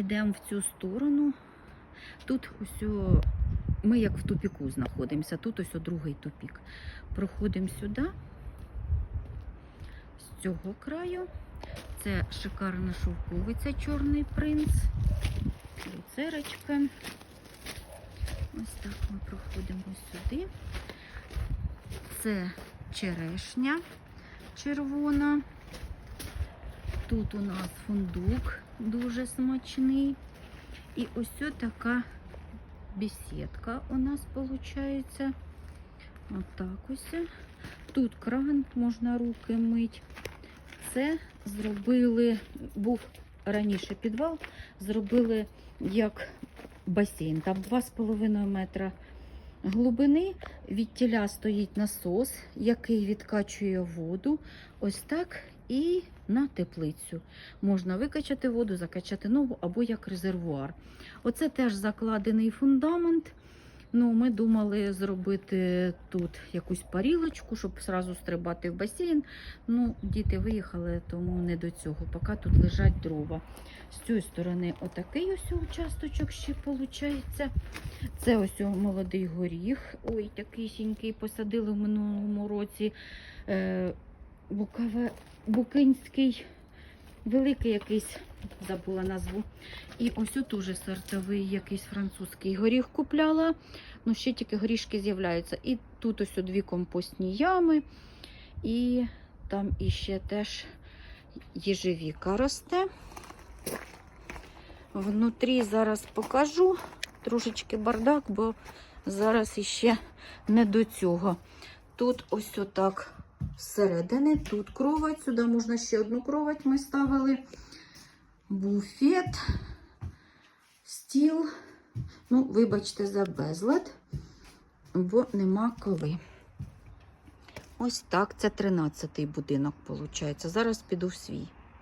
Ідемо в цю сторону. Тут ось ми як в тупіку знаходимося. Тут ось другий тупік. Проходимо сюди, з цього краю. Це шикарна шовковиця Чорний принц. Люцерочка. Ось так ми проходимо сюди. Це черешня червона. Тут у нас фундук дуже смачний. І ось така бесідка у нас виходить. Отак ось. Тут кран, можна руки мити. Це зробили, був раніше підвал, зробили як басейн. Там 2,5 метра глибини. Від тіля стоїть насос, який відкачує воду. Ось так і на теплицю. Можна викачати воду, закачати нову або як резервуар. Оце теж закладений фундамент. Ну, ми думали зробити тут якусь парілочку, щоб зразу стрибати в басейн. Ну, діти виїхали, тому не до цього. Поки тут лежать дрова. З цієї сторони отакий ось участочок ще виходить. Це ось молодий горіх. Ой, такий сінький посадили в минулому році. Е, Букаве, Букинський, великий якийсь, забула назву. І ось тут уже сортовий якийсь французький горіх купляла. Ну, ще тільки горішки з'являються. І тут ось дві компостні ями. І там іще теж їжевіка росте. Внутрі зараз покажу. Трошечки бардак, бо зараз іще не до цього. Тут ось отак всередини, тут кровать, сюди можна ще одну кровать ми ставили. Буфет, стіл. Ну, вибачте, за безлад, бо нема коли. Ось так, це 13-й будинок, виходить. Зараз піду в свій.